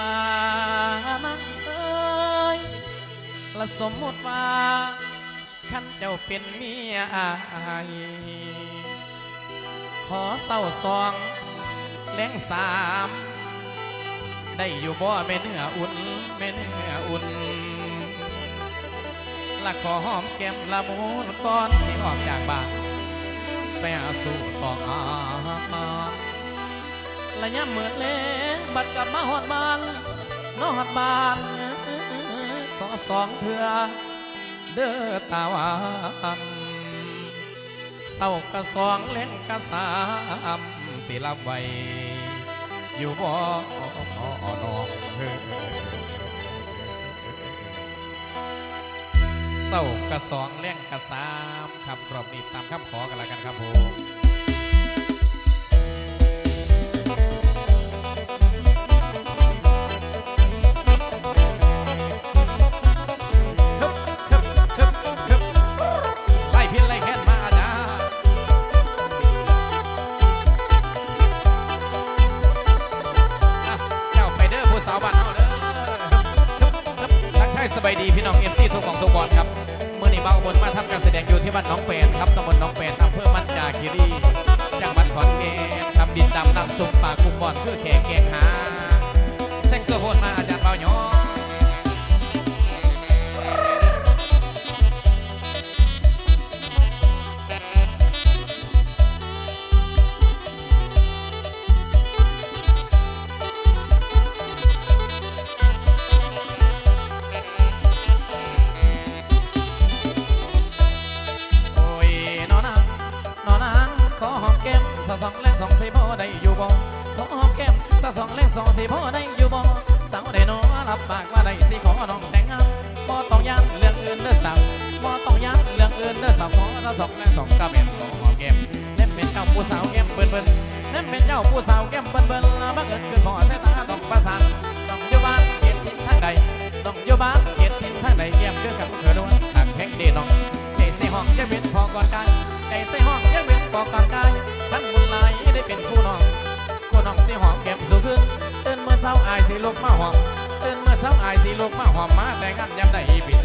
ลานังเอ้ยละสมมติว่าขันเจ้าเป็นเมียอายขอเศร้าซองแรงสาม ได้อยู่บ่แม่เนื้ออุ่นแม่เนื้ออุ่นละขอหอมแก้มละมุนก่อนสิออกจากบ้านไปหาสู่ตองอา ละยาเหมือนเล่บัดกลับมาหอดบานนอดบานขอสองเถื่อเด้อตาวานเศร้ากระสองเล่นกระสามสิรับไว้อยู่บ่น้องเฮ้อเศร้ากระสองแรงกระสามครับรอบนี้ตามคำขอกันแล้วกันครับผม สบายดีพี่น้องเอฟซีทุกของทุกบอลครับเมื่อนี้บาบนมาทำการแสดงอยู่ที่บ้านน้องแปนครับตำบลน้องแปนอำเภอมัจจาคีรีจังหวัดขอนแก่นครับดินดำน้ำสุกปลาคุมบอลคือแขกแกงหา รับปากว่าได้สิขอน้องแต่งงานบ่ต้องย้ำเรื่องอื่นเด้อสาวบ่ต้องย้ำเรื่องอื่นเด้อสาวขอสะสองแรงสองกระเบ็ดขอหอมแก้มเล่นเป็นเจ้าผู้สาวแก้มเบิ่นเบิ่นเล่นเป็นเจ้าผู้สาวแก้มเบิ่นเบิ่นแล้วบังเอิญเกิดขอสายตาต้องประสานต้องอยู่บ้านเขียนทิศทางใดต้องอยู่บ้านเขียนทิศทางใดแก้มเกิดกับเธอด้วยหากแข่งเดน้องใจใส่ห้องจะเป็นพอก่อนกายใจใส่ห้องจะเป็นพอก่อนกายทั้งบุญหลายได้เป็นคู่น้องคู่น้องสิหอมแก้มสูงขึ้นเตื่นเมื่อเช้าอายสิลุกมาหอม ตื่นเมื่อเช้าอายสิลูกมาหอมมาแต่งานยามใดพี่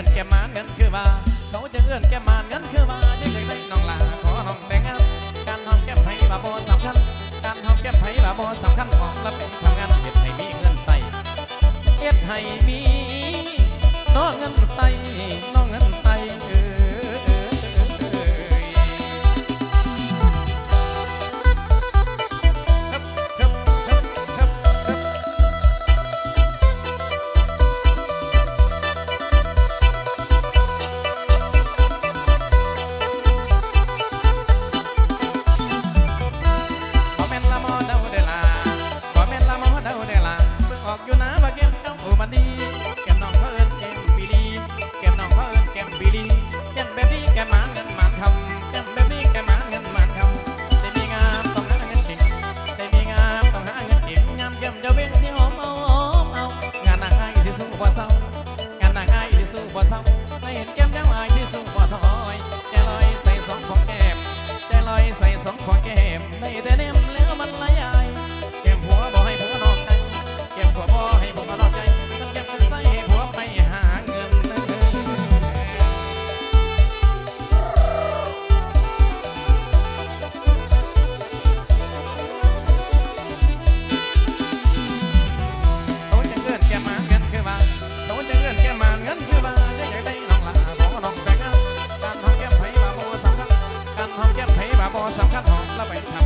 อื้อนแกมานเงินคือว่า เขาจะเอื้อนแกมานเงินคือว่ายังไงได้น้องลาขอน้องแต่งงานการหองแก้มไผ่บาโบสำคัญการหองแก้มไผ่บาโบสำคัญของและเป็นทำงานเฮ็ดให้มีเงินใส่เฮ็ดให้มีน้องเงินใส่น้องเงิน 老板娘。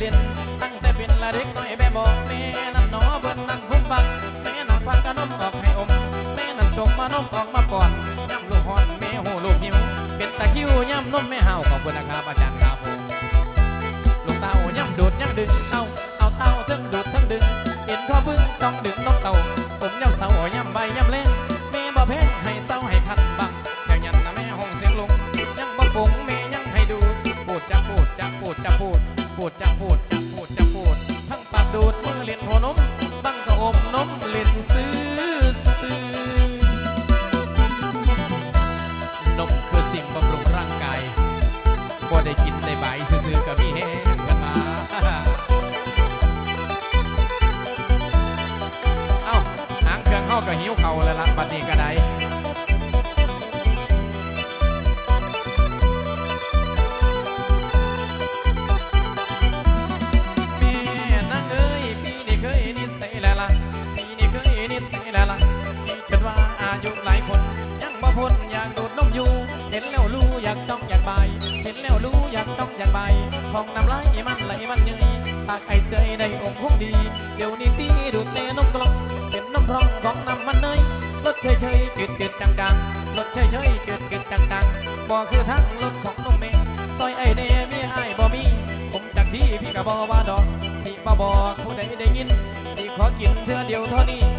เล่นตั้งแต่เป็นละเด็กน้อยแม่บอกแม่นั่นนอเบิ่นนั่นผมปักแม่นั่นฟังกระนมออกให้อมแม่นั่นชมมานมออกมาป่อนย้ำลูกหอนแม่หูลูกหิว เป็นตะคิวย้ำนมแม่เฮาขอบคุณนครับอาจารย์ครับผมลูกเต้าย้ำดูดย้ำดึงเอาเอาเต้าทั้งดูดทั้งดึงเห็นข้อพึ่งต้องดึงต้องเต่าผมย้ำเสาย้ำใบย้ำเล่นแม่บอกเพ้ให้เสาให้คันบังแถวยันนะแม่ห้องเสียงลงย้ำบ่ปงแม่ย้ำให้ดูพูดจะพูดจะพูดจะพูด พูดจะพูดจะพูดจะพูด ทั้งปากดูดมือเล่นหัวนมบังกระอมนมเล่นซื้อซื้อนมคือสิ่งบำรุงร่างกายบ่ได้กินได้ใบายซื้อๆก็มีแฮ พ้นอยากดูดนมอยู่เห็นแล้วรู้อยากต้องอยากใบเห็นแล้วรู้อยากต้องอยากใบายของน้ำไหลมันไหลมันเยยหากไอเตยได้องค์คงดี เดี๋ยวนี้ตีดูดเตนมกลองเป็นน้ำพรองของน้ำมันเนยรถเฉยเฉยๆเกิดเกิดจังจังรถเฉยเฉยๆเกิดเกิดจังจังบ่คือทั้งรถของนมเมงซอยไอ้เนมีไอบ่มีผมจากที่พี่กะบอว่าดอกสิบ่บอกผู้ใดได้ยินสิขอกินเทื่อเดียวเท่านี้